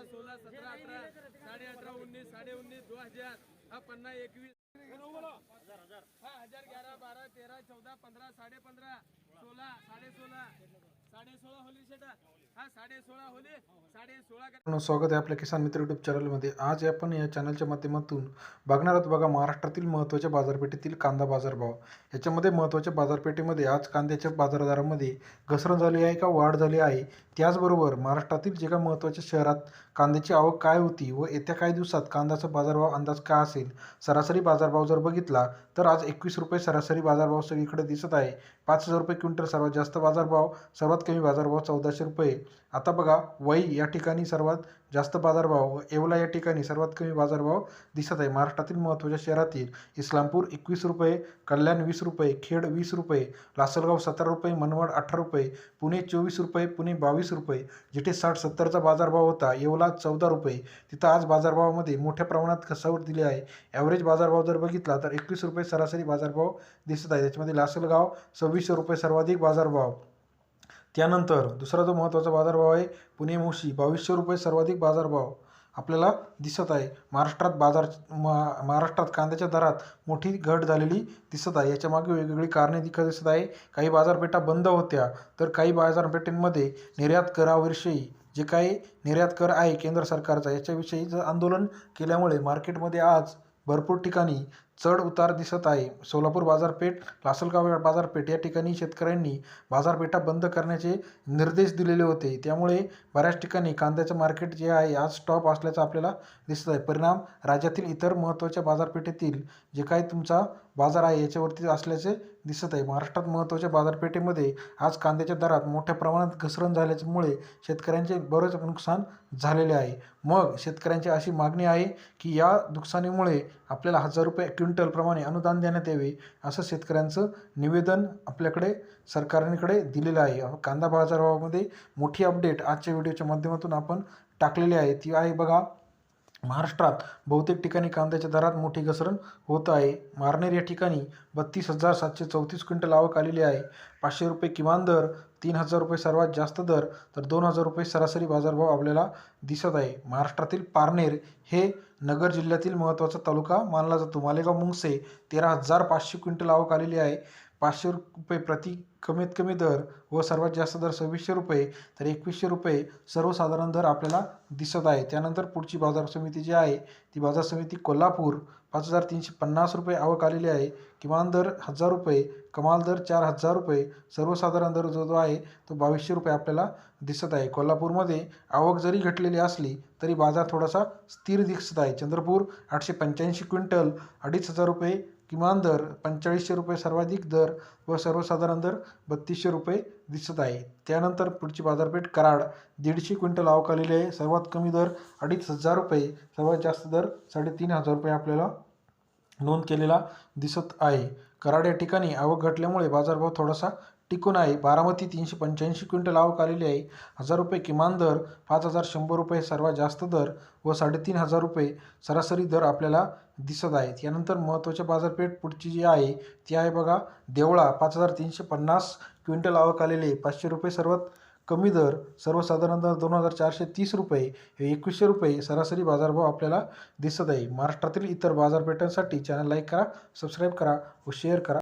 पंधरा सोळा सतरा अठरा साडे अठरा उन्नीस साडे उन्नीस दो हजार. हा पन्ना एकवीस. हा हजार ग्यारा बारा तेरा चौदा पंधरा साडे पंधरा सोळा साडे सोळा साडे सोळा होली शेटा. साडे सोळा साडे सोळा स्वागत आहे आपल्या किसान मित्र युट्यूब चॅनलमध्ये आज आपण या चॅनलच्या माध्यमातून बघणार आहोत बघा महाराष्ट्रातील महत्त्वाच्या बाजारपेठेतील कांदा बाजारभाव. याच्यामध्ये महत्त्वाच्या बाजारपेठेमध्ये आज कांद्याच्या बाजारदरामध्ये घसरण झाली आहे का वाढ झाली आहे? त्याचबरोबर महाराष्ट्रातील जे काही महत्त्वाच्या शहरात कांद्याची आवक काय होती व येत्या काही दिवसात कांद्याचा बाजारभाव अंदाज काय असेल? सरासरी बाजारभाव जर बघितला तर आज एकवीस रुपये सरासरी बाजारभाव सगळीकडे दिसत आहे. पाच हजार रुपये क्विंटल सर्वात जास्त बाजारभाव सर्वात कमी बाजारभाव चौदाशे रुपये. आता बघा वई या ठिकाणी सर्वात जास्त बाजारभाव व येवला या ठिकाणी सर्वात कमी बाजारभाव दिसत आहे. महाराष्ट्रातील महत्त्वाच्या शहरातील इस्लामपूर एकवीस रुपये कल्याण वीस रुपये खेड वीस रुपये लासलगाव सतरा रुपये मनवड अठरा रुपये पुणे चोवीस रुपये पुणे बावीस रुपये जिथे साठ सत्तरचा बाजारभाव होता येवला चौदा रुपये. तिथं आज बाजारभावामध्ये मोठ्या प्रमाणात घसावट दिली आहे. ॲव्हरेज बाजारभाव जर बघितला तर एकवीस रुपये सरासरी बाजारभाव दिसत आहे. त्याच्यामध्ये लासलगाव सव्वीसशे रुपये सर्वाधिक बाजारभाव. त्यानंतर दुसरा जो महत्त्वाचा बाजारभाव आहे पुणे मोशी बावीसशे रुपये सर्वाधिक बाजारभाव आपल्याला दिसत आहे. महाराष्ट्रात बाजार महा महाराष्ट्रात कांद्याच्या दरात मोठी घट झालेली दिसत आहे. याच्यामागे वेगवेगळी कारणे दिखत दिसत आहे. काही बाजारपेठा बंद होत्या तर काही बाजारपेठेंमध्ये निर्यात कराविषयी जे काही निर्यात कर आहे केंद्र सरकारचा याच्याविषयीचं आंदोलन केल्यामुळे मार्केटमध्ये आज भरपूर ठिकाणी चढ उतार दिसत आहे. सोलापूर बाजारपेठ लासलगाव बाजारपेठ या ठिकाणी शेतकऱ्यांनी बाजारपेठा बंद करण्याचे निर्देश दिलेले होते. त्यामुळे बऱ्याच ठिकाणी कांद्याचं मार्केट जे आहे आज स्टॉप असल्याचं आपल्याला दिसत आहे परिणाम राज्यातील इतर महत्त्वाच्या बाजारपेठेतील जे काही तुमचा बाजार आहे याच्यावरती असल्याचे दिसत आहे महाराष्ट्रात महत्त्वाच्या बाजारपेठेमध्ये आज कांद्याच्या दरात मोठ्या प्रमाणात घसरण झाल्यामुळे शेतकऱ्यांचे बरेच नुकसान झालेले आहे. मग शेतकऱ्यांची अशी मागणी आहे की या नुकसानीमुळे आपल्याला हजार रुपये क्विंटलप्रमाणे अनुदान देण्यात यावे असं शेतकऱ्यांचं निवेदन आपल्याकडे सरकारकडे दिलेलं आहे. कांदा बाजारभावामध्ये मोठी अपडेट आजच्या व्हिडिओच्या माध्यमातून आपण टाकलेली आहे. ती आहे बघा महाराष्ट्रात बहुतेक ठिकाणी कांद्याच्या दरात मोठी घसरण होत आहे. मारनेर या ठिकाणी बत्तीस हजार सातशे चौतीस क्विंटल आवक आलेली आहे. पाचशे रुपये किमान दर तीन हजार रुपये सर्वात जास्त दर तर दोन हजार रुपये सरासरी बाजारभाव आपल्याला दिसत आहे. महाराष्ट्रातील पारनेर हे नगर जिल्ह्यातील महत्त्वाचा तालुका मानला जातो. मालेगाव मुंगसे तेरा हजार पाचशे क्विंटल आवक आलेली आहे. पाचशे रुपये प्रति कमीत कमी दर व सर्वात जास्त दर सव्वीसशे रुपये तर एकवीसशे रुपये सर्वसाधारण दर आपल्याला दिसत आहे. त्यानंतर पुढची बाजार समिती जी आहे ती बाजार समिती कोल्हापूर पाच हजार तीनशे पन्नास रुपये आवक आलेली आहे. किमान दर हजार रुपये कमाल दर चार हजार रुपये सर्वसाधारण दर जो जो आहे तो बावीसशे रुपये आपल्याला दिसत आहे. कोल्हापूरमध्ये आवक जरी घटलेली असली तरी बाजार थोडासा स्थिर दिसत आहे. चंद्रपूर आठशे पंच्याऐंशी क्विंटल अडीच हजार रुपये किमान दर पंचेचाळीसशे रुपये सर्वाधिक दर व सर्वसाधारण दर बत्तीसशे रुपये दिसत आहे. त्यानंतर पुढची बाजारपेठ कराड दीडशे क्विंटल आवक आलेली आहे. सर्वात कमी दर अडीच हजार रुपये सर्वात जास्त दर साडेतीन हजार रुपये आपल्याला नोंद केलेला दिसत आहे. कराड या ठिकाणी आवक घटल्यामुळे बाजारभाव थोडासा टिकून आहे. बारामती तीनशे पंच्याऐंशी क्विंटल आवक आलेली आहे. हजार रुपये किमान दर पाच हजार शंभर रुपये सर्वात जास्त दर व साडेतीन हजार रुपये सरासरी दर आपल्याला दिसत आहेत. यानंतर महत्त्वाच्या बाजारपेठ पुढची जी आहे ती आहे बघा देवळा. पाच हजार तीनशे पन्नास क्विंटल आवक आलेली आहे. पाचशे रुपये सर्वात कमी दर सर्वसाधारण दर दोन हजार चारशे तीस रुपये हे एकवीसशे रुपये सरासरी बाजारभाव आपल्याला दिसत आहे. महाराष्ट्रातील इतर बाजारपेठांसाठी चॅनल लाईक करा सबस्क्राईब करा व शेअर करा.